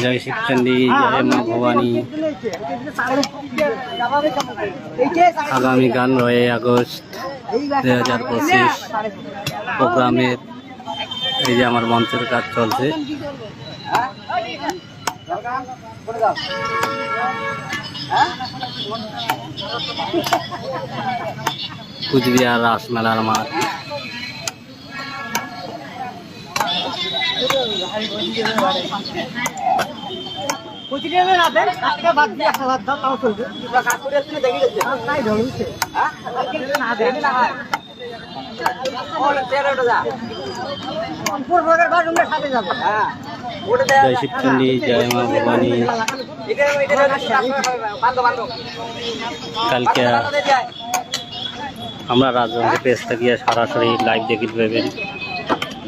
জয় শিবচন্ডী জয় মা ভবানী। আগামী গান রয়ে আগস্ট দুই হাজার পঁচিশ প্রোগ্রামের এই যে আমার মঞ্চের কাজ চলছে। কুচবিহার রাসমেলার মাঠ। জয় শিবচন্ডী জয় মা ভবানী কালকে আমরা রাজবঙ্গে পেজ থেকে সরাসরি লাইভ দেখি পাবেন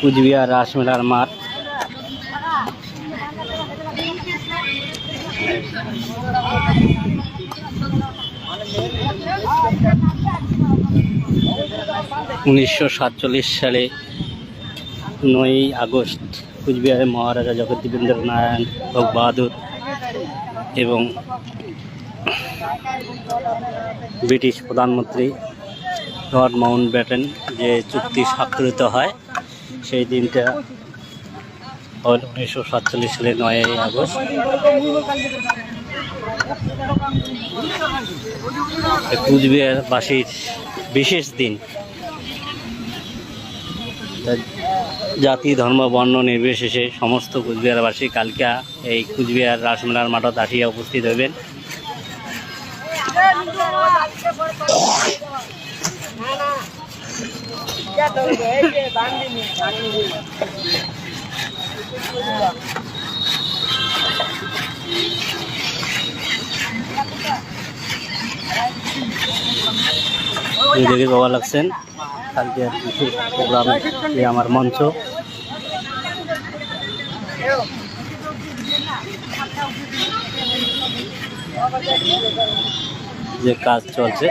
কুচবিহার রাসমেলার মাঠ। উনিশশো সাতচল্লিশ সালে নয়ই আগস্ট কুচবিহারের মহারাজা জগদীবেন্দ্র নারায়ণ ভোগ বাহাদুর এবং ব্রিটিশ প্রধানমন্ত্রী লর্ড মাউন্ট ব্যাটেন যে চুক্তি স্বাক্ষরিত হয়, সেই দিনটা হল উনিশশো সাতচল্লিশ সালে নয়ই আগস্ট। কুচবিহারবাসীর বিশেষ দিন। জাতি, ধর্ম, বর্ণ নির্বিশেষে সমস্ত কুচবিহারবাসী কালকা এই কুচবিহার রাসমেলার মাঠত আসিয়া উপস্থিত হইবেন। এই দেখে বাবা লাগছেন কালকে বিশেষ প্রোগ্রাম এই আমার মঞ্চ যে কাজ চলছে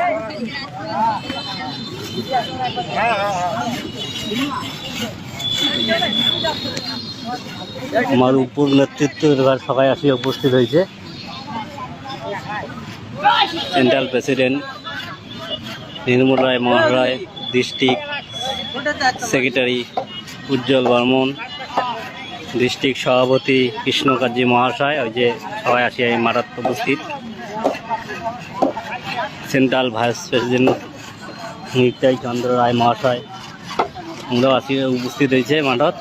আমার উপর নেতৃত্ব এবার সবাই আসি, উপস্থিত হয়েছে। Central president Nirmal Roy Maharay district secretary Ujjwal Barman district সভাপতি কৃষ্ণকার্যী মহাশয়, ওই যে সবাই আসিয়া এই মারাত উপস্থিত। Central vice president Nitai Chandra Roy মহাশয়। আমরাও আসি উপস্থিত হয়েছে মাঠত।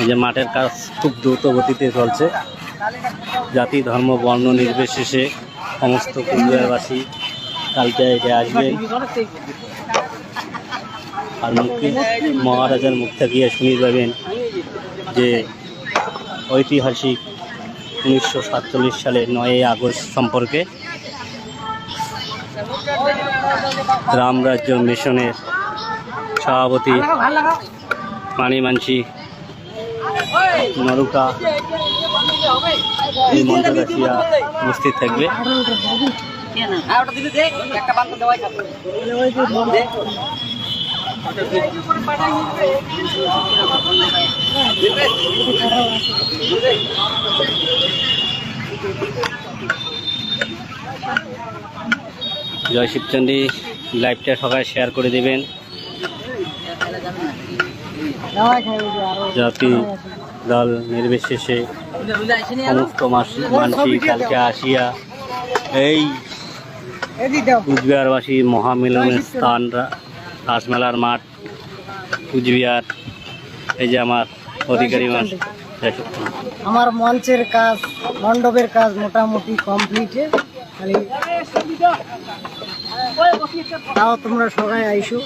এই যে মাঠের কাজ খুব দ্রুত গতিতে চলছে। জাতি, ধর্ম, বর্ণ নির্বিশেষে সমস্ত কুচবিহারবাসী কালকে এটা আসবেন আর মুখে মহারাজার মুখ থেকে শুনে যাবেন যে ঐতিহাসিক উনিশশো সাতচল্লিশ সালে নয়ই আগস্ট সম্পর্কে রামরাজ্য মিশনের সভাপতি মানি মানসি নরুকা এই রাশিয়া উপস্থিত থাকবে। জয় শিবচন্ডী লাইভটা সবাই শেয়ার করে দিবেন। জাতি দল নির্বিশেষে সমস্ত মাস- মানসি কালকে আসিয়া এই কুচবিহারবাসী মহামিলনের স্থান রাসমেলার মাঠ, কুচবিহার, এই যে আমার অধিকারী মাস। আমার মঞ্চের কাজ, মণ্ডপের কাজ মোটামুটি কমপ্লিটে খালি তাও তোমরা সবাই আইসো।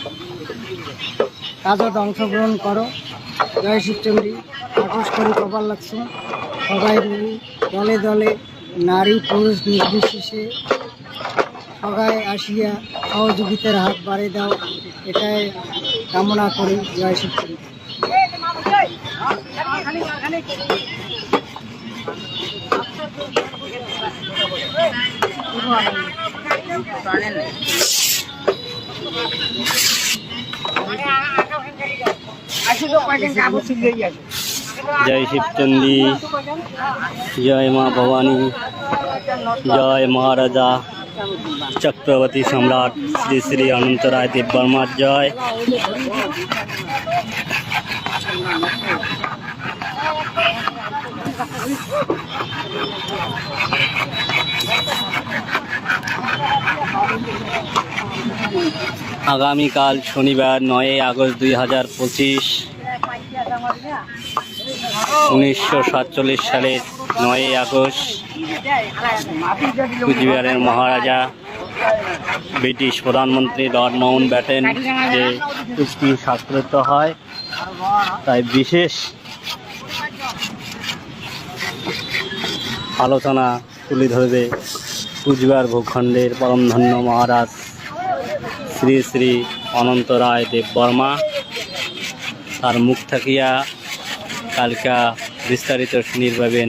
কাজত অংশগ্রহণ করো। জয় শিবচন্ডী। আটস করে কপাল লাগছে। সবাই মিলে দলে দলে নারী পুরুষ নির্বিশেষে সবাই আসিয়া সহযোগিতার হাত বাড়িয়ে দাও। এটাই কামনা করি জয় শিবচন্ডী। জয় শিবচন্ডী জয় মা ভবানী জয় মহারাজা চক্রবর্তী সম্রাট শ্রী শ্রী অনন্ত রায় দেববর্মার জয় আগামীকাল শনিবার নয় আগস্ট দুই হাজার পঁচিশ, উনিশশো সাতচল্লিশ সালের নয় আগস্ট কুচবিহারের মহারাজা, ব্রিটিশ প্রধানমন্ত্রী লর্ড মাউন্ট ব্যাটেন যে চুক্তি স্বাক্ষরিত হয়। তাই বিশেষ আলোচনা তুলে ধরবে কুচবিহার ভূখণ্ডের পরমধন্য মহারাজ শ্রী শ্রী অনন্ত রায় দেব বর্মা। তার মুখ থাকিয়া কালকা বিস্তারিত শুনির পাবেন।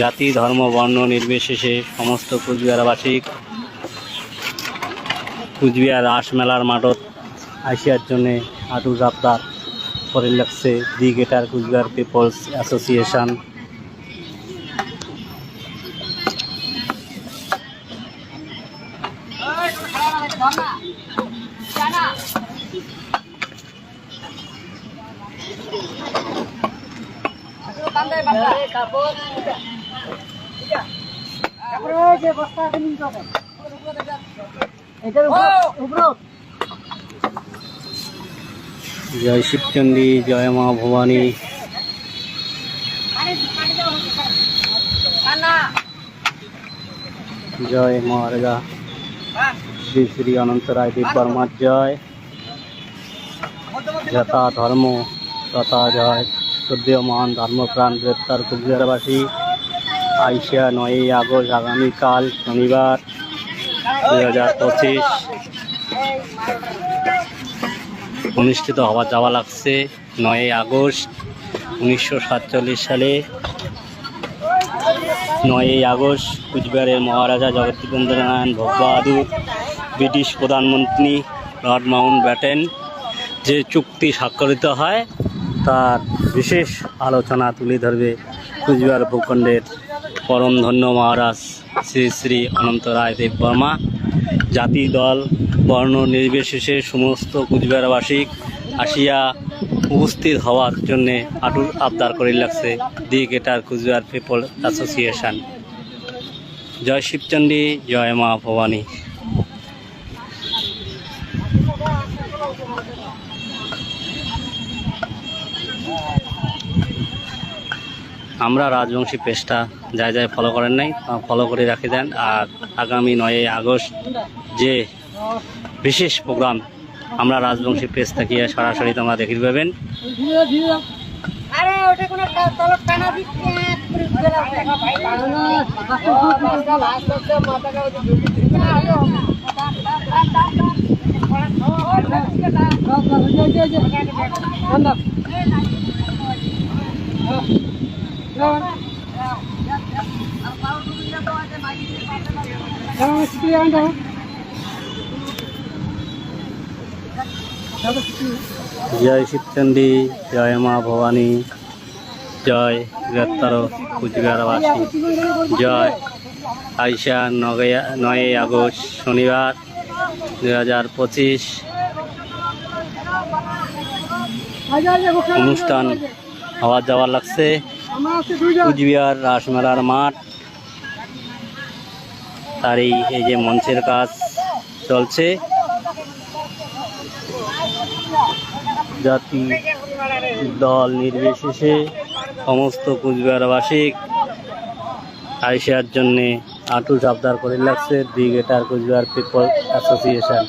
জাতি, ধর্ম, বর্ণ নির্বিশেষে সমস্ত কুচবিহারবাসী কুচবিহার রাস মেলার মাঠত আসিয়ার জন্যে আটু যাত্রা করে লাগছে the greater Cooch Behar people's association জয় শিবচন্ডী, জয় মা ভবানী। জয় মহারাজা শ্রী শ্রী অনন্ত রায় দেব জয়। যথা ধর্ম, তথা জয়। শ্রদ্ধেয়মান ধর্মপ্রাণ গ্রেপ্তার কুচবিহারবাসী আইসিয়া নয়ই আগস্ট, আগামীকাল শনিবার, দুই হাজার পঁচিশ। অনুষ্ঠিত হওয়া যাওয়া লাগছে নয়ই আগস্ট উনিশশো সাতচল্লিশ সালে। নয়ই আগস্ট কুচবিহারের মহারাজা জগদীপেন্দ্র নারায়ণ ভোগ বাহাদুর ব্রিটিশ প্রধানমন্ত্রী লর্ড মাউন্ট ব্যাটেন যে চুক্তি স্বাক্ষরিত হয়, তার বিশেষ আলোচনা তুলে ধরবে কুচবিহার ভূখণ্ডের পরমধন্য মহারাজ শ্রী শ্রী অনন্ত রায় দেব বর্মা। জাতি, দল, বর্ণ, নির্বিশেষে সমস্ত কুচবিহারবাসী আসিয়া উপস্থিত হওয়ার জন্যে আটুর আবদার করে লাগছে the greater Cooch Behar people association জয় শিবচণ্ডী জয় মা ভবানী। আমরা রাজবংশী পেজটা যাই যাই ফলো করেন নাই ফলো করে রাখে দেন আর আগামী নয়ই আগস্ট যে বিশেষ প্রোগ্রাম আমরা রাজবংশী পেজ থেকে সরাসরি তোমরা দেখতে পাবেন আরে জয় শিবচন্ডী জয় মা ভবানী জয় বৃহত্তর কুচবিহারবাসী জয় আইসা নগয়া নয়ই আগস্ট শনিবার দুই হাজার পঁচিশ, অনুষ্ঠান হওয়া যাওয়ার লাগছে। কুচবিহার, রাসমেলার মাঠ। তার এই এই যে মঞ্চের কাজ চলছে। জাতি দল নির্বিশেষে সমস্ত কুচবিহারবাসী আইসার জন্যে আটু আবদার করে লাগছে the greater Cooch Behar people association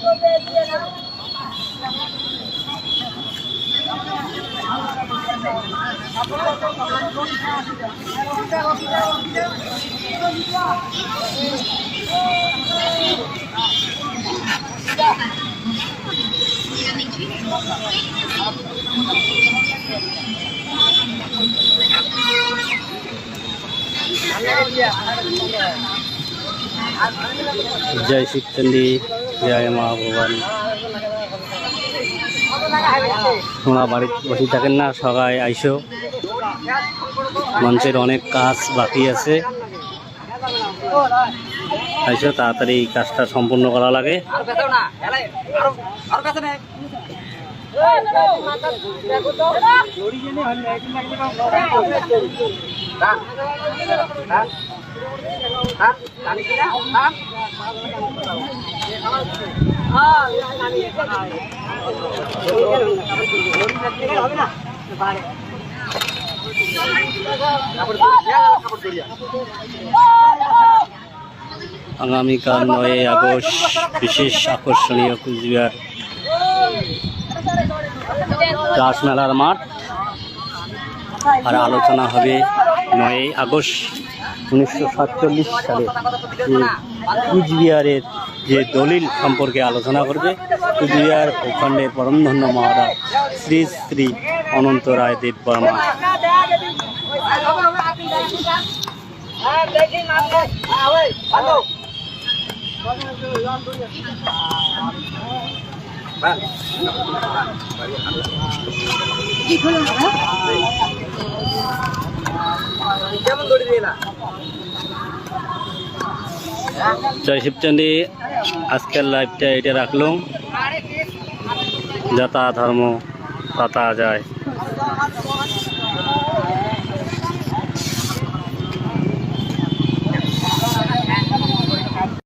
জয় শিবচন্ডী জয় মা ভবানী তোমরা বাড়িতে বসে থাকেন না সবাই আইসো। মঞ্চের অনেক কাজ বাকি আছে। তাড়াতাড়ি এই কাজটা সম্পূর্ণ করা লাগে। আগামীকাল নয় আগস্ট, বিশেষ আকর্ষণীয় কুচবিহার রাসমেলার মাঠ। আর আলোচনা হবে নয় আগস্ট, উনিশশো সাতচল্লিশ সালে কুচবিহারের যে দলিল সম্পর্কে আলোচনা করবে, কুচবিহার ভূখণ্ডের পরমধন্য মহারাজ শ্রী শ্রী অনন্ত রায় দেব বর্মা জয় শিবচন্ডী আজকের লাইভটা এটা রাখলাম। যাতা ধর্ম পাতা যায়